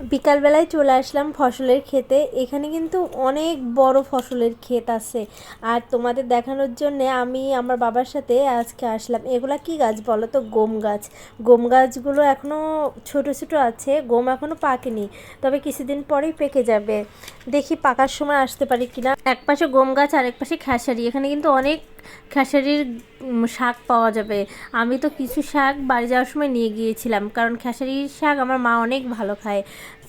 বিকালবেলায় চলে আসলাম ফসলের ক্ষেতে। এখানে কিন্তু অনেক বড় ফসলের ক্ষেত আছে। আর তোমাদের দেখানোর জন্য আমি আমার বাবার সাথে আজকে আসলাম। এগুলা কি গাছ বলো তো? গম গাছ। গম গাছগুলো এখনও ছোট ছোট আছে। গম এখনও পাকেনি। তবে কিছুদিন পরেই পেকে যাবে। দেখি পাকার সময় আসতে পারি কিনা। এক পাশে গম গাছ আর এক পাশে খেসারি। এখানে কিন্তু অনেক খেসারির শাক পাওয়া যাবে। আমি তো কিছু শাক বাড়ি যাওয়ার সময় নিয়ে গিয়েছিলাম, কারণ খেসারির শাক আমার মা অনেক ভালো খায়।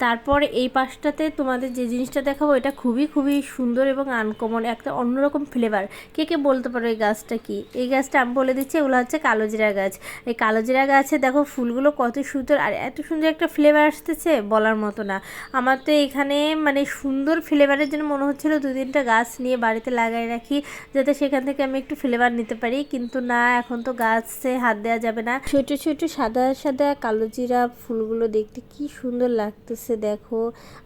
তারপর এই পাশটাতে তোমাদের যে জিনিসটা দেখাবো, এটা খুবই খুবই সুন্দর এবং আনকমন একটা অন্যরকম ফ্লেভার কে কে বলতে পারো এই গাছটা কি? এই গাছটা আমি বলে দিচ্ছি, এগুলো হচ্ছে কালোজিরা গাছ। এই কালোজিরা গাছে দেখো ফুলগুলো কত সুন্দর, আর এত সুন্দর একটা ফ্লেভার আসতেছে বলার মতো না। আমার তো এখানে মানে সুন্দর ফ্লেভারের জন্য মনে হচ্ছিল দু তিনটা গাছ নিয়ে বাড়িতে লাগাই রাখি, যাতে সেখান থেকে আমি একটু ফ্লেভার নিতে পারি, কিন্তু না, এখন তো গাছে হাত দেওয়া যাবে না। ছোট ছোট, সাদা সাদা কালো জিরা ফুলগুলো দেখতে কি সুন্দর লাগতেছে, দেখো।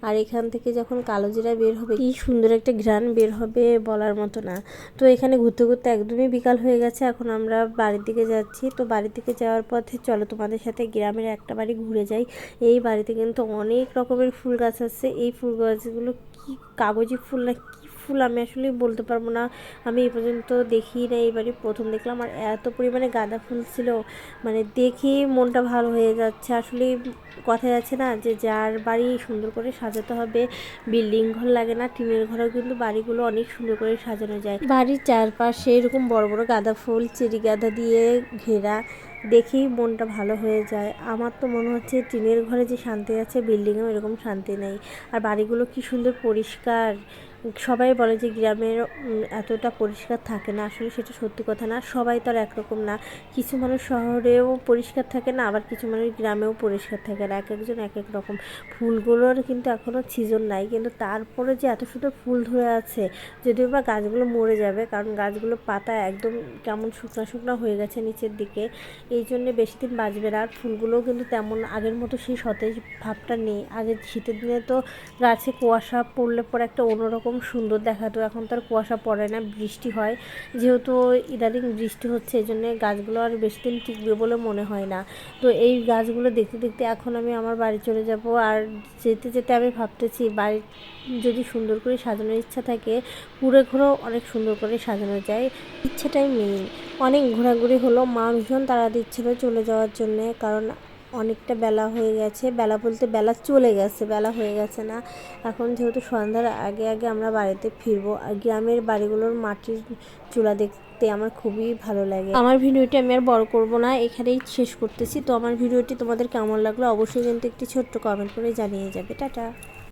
আর এখান থেকে যখন কালো জিরা বের হবে, কি সুন্দর একটা ঘ্রাণ বের হবে বলার মতো না। তো এখানে ঘুরতে ঘুরতে একদমই বিকাল হয়ে গেছে, এখন আমরা বাড়ির দিকে যাচ্ছি। তো বাড়ির দিকে যাওয়ার পথে চলো তোমাদের সাথে গ্রামের একটা বাড়ি ঘুরে যাই। এই বাড়িতে কিন্তু অনেক রকমের ফুল গাছ আছে। এই ফুল গাছগুলো কি কাগজি ফুল না, কি ফুল আমি আসলে বলতে পারব না। আমি এই পর্যন্ত দেখি না এইবারই প্রথম দেখলাম আর এত পরিমাণে গাঁদা ফুল ছিল মানে দেখি মনটা ভালো হয়ে যাচ্ছে। আসলে কথায় আছে না যে যার বাড়ি সুন্দর করে সাজাতে হবে, বিল্ডিং ঘর লাগে না, টিনের ঘরেও কিন্তু বাড়িগুলো অনেক সুন্দর করে সাজানো যায়। বাড়ির চারপাশে এরকম বড় বড় গাঁদা ফুল, চেরি গাঁদা দিয়ে ঘেরা দেখেই মনটা ভালো হয়ে যায়। আমার তো মনে হচ্ছে টিনের ঘরে যে শান্তি আছে, বিল্ডিংয়েও এরকম শান্তি নেই। আর বাড়িগুলো কি সুন্দর পরিষ্কার। সবাই বলে যে গ্রামের এতটা পরিষ্কার থাকে না। আসলে সেটা সত্যি কথা না। সবাই তো আর একরকম না। কিছু মানুষ শহরেও পরিষ্কার থাকে না, আবার কিছু মানুষ গ্রামেও পরিষ্কার থাকে না। এক একজন এক এক রকম। ফুলগুলোর কিন্তু এখনও সিজন নাই। কিন্তু তারপরে যে এত সুন্দর ফুল ধরে আছে, যদিও বা গাছগুলো মরে যাবে, কারণ গাছগুলো পাতা একদম কেমন শুকনো শুকনো হয়ে গেছে নিচের দিকে। এই জন্যে বেশি দিন বাঁচবে না। আর ফুলগুলোও কিন্তু তেমন আগের মতো সেই সতেজ ভাবটা নেই। আগে শীতের দিনে তো গাছে কুয়াশা পড়লে পরে একটা অন্যরকম সুন্দর দেখাতো। এখন তো আর কুয়াশা পড়ে না, বৃষ্টি হয়। যেহেতু ইদানিং বৃষ্টি হচ্ছে, এই জন্যে গাছগুলো আর বেশি দিন টিকবে বলে মনে হয় না। তো এই গাছগুলো দেখতে দেখতে এখন আমি আমার বাড়ি চলে যাব। আর যেতে যেতে আমি ভাবতেছি, বাড়ি যদি সুন্দর করে সাজানোর ইচ্ছা থাকে ঘুরে ঘুরেও অনেক সুন্দর করে সাজানো যায়। ইচ্ছেটাই মেইন অনেক ঘোরাঘুরি হলো মা ভীষণ তাড়া দিচ্ছিল চলে যাওয়ার জন্যে, কারণ অনেকটা বেলা হয়ে গেছে। বেলা বলতে বেলা চলে গেছে, বেলা হয়ে গেছে না। এখন যেহেতু সন্ধ্যার আগে আগে আমরা বাড়িতে ফিরবো, আর গ্রামের বাড়িগুলোর মাটির চুলা দেখতে আমার খুবই ভালো লাগে। আমার ভিডিওটি আমি আর বড় করব না, এখানেই শেষ করতেছি। তো আমার ভিডিওটি তোমাদের কেমন লাগল অবশ্যই কিন্তু একটি ছোট্ট কমেন্ট করে জানিয়ে যাবে। টাটা।